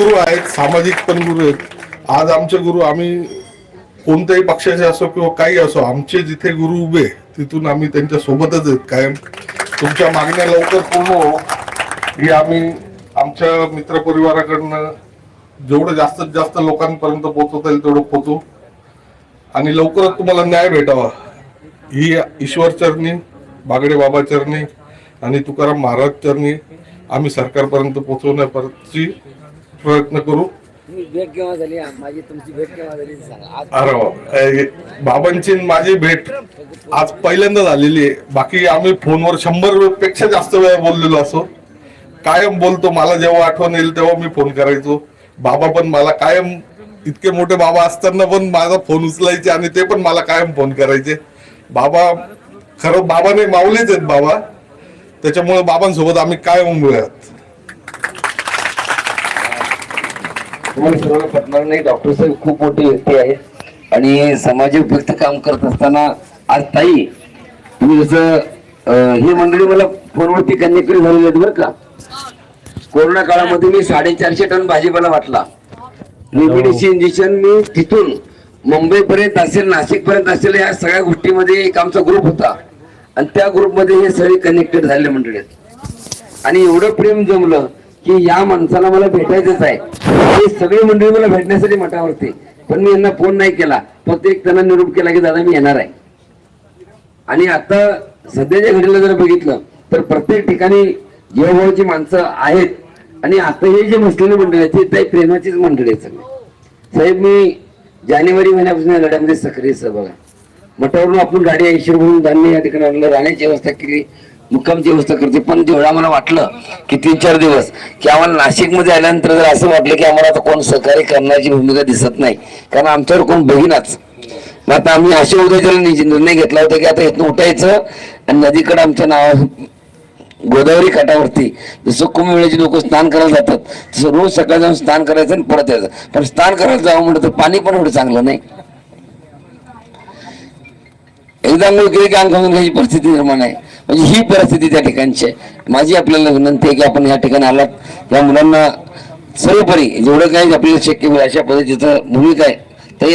गुरु आहेत सामाजिक पण गुरु आहेत. आज आमचे गुरु आम्ही कोणत्याही पक्षाचे असो किंवा काही असो आमचे जिथे गुरु उभे तिथून आम्ही त्यांच्या सोबतच आहेत. कायम तुमच्या मागण्या लवकर पूर्ण हो ही आम्ही आमच्या मित्रपरिवाराकडनं जेवढं जास्तीत जास्त लोकांपर्यंत पोहोचवता येईल तेवढं पोहोचू. आणि लवकरच तुम्हाला न्याय भेटावा. ही ईश्वर चरणी बागडे बाबा चरणी आणि तुकाराम महाराज चरणी आम्ही सरकारपर्यंत पोहोचवण्याची प्रयत्न करू. भेट केव्हा झाली? माझी तुमची भेट केव्हा झाली? अरे वा. बाबांची आणि माझी भेट आज पहिल्यांदा झालेली आहे. बाकी आम्ही फोनवर शंभरपेक्षा जास्त वेळा बोललेलो असो. कायम बोलतो मला जेव्हा आठवण येईल तेव्हा मी फोन करायचो. बाबा पण मला कायम इतके मोठे बाबा असताना पण माझा फोन उचलायचे आणि ते पण मला कायम फोन करायचे. बाबा खरं बाबा नाही माऊलीच आहेत बाबा. त्याच्यामुळे बाबांसोबत आम्ही कायम उभे आहोत तुम्हाला सर्वांना पटणार नाही. डॉक्टर साहेब खूप मोठी व्यक्ती आहे. आणि समाज उपयुक्त काम करत असताना आज ताई तुम्ही जसं ही मंडळी मला फोनवरती कन्याकडे झालेली आहेत बरं का? कोरोना काळामध्ये मी साडेचारशे टन भाजीपाला वाटला. रेमिडिसी इंजेक्शन मी तिथून मुंबई पर्यंत असेल नाशिक पर्यंत असेल या सगळ्या गोष्टीमध्ये एक आमचा ग्रुप होता. आणि त्या ग्रुपमध्ये हे सगळे कनेक्टेड झालेले मंडळी. आणि एवढं प्रेम जमलं की या माणसाला मला भेटायचंच आहे. हे सगळे मंडळी मला भेटण्यासाठी मठावरती. पण मी यांना फोन नाही केला. फक्त एक त्यांना निरूप केला की दादा मी येणार आहे. आणि आता सध्याच्या घडीला जर बघितलं तर प्रत्येक ठिकाणी जीवाभावाची माणसं आहेत. आणि आता हे जे मुस्लिम मंडळी आहेत ते काही प्रेमाचीच मंडळी आहेत सगळे. साहेब मी जानेवारी महिन्यापासून या लढ्यामध्ये सक्रिय सहभाग आहे. मठावरून आपण गाडी ऐंशी म्हणून धान्य या ठिकाणी आणलं राहण्याची व्यवस्था केली. मुक्काम व्यवस्था करते पण जेवढं आम्हाला वाटलं की तीन चार दिवस की आम्हाला नाशिकमध्ये आल्यानंतर जर असं वाटलं की आम्हाला आता कोण सहकार्य करण्याची भूमिका दिसत नाही कारण आमच्यावर कोण बघिनाच. मग आता आम्ही अशा उद्याच्याला निर्णय घेतला होता की आता इथून उठायचं आणि नदीकडे आमच्या नाव गोदावरी काठावरती जसं कुंभमेळ्याची लोक स्नान करायला जातात तसं रोज सकाळी जाऊन स्नान करायचं आणि परत यायचं. पण स्नान करायला जावं म्हणलं तर पाणी पण एवढं चांगलं नाही. एकदा अंघोळ केली की अंग घालून घ्यायची परिस्थिती निर्माण आहे. म्हणजे ही परिस्थिती त्या ठिकाणची आहे. माझी आपल्याला विनंती आहे की आपण या ठिकाणी आलात. या मुलांना सर्वपरी जेवढं काही आपल्याला शक्य होईल अशा पद्धतीचं भूमिका आहे तरी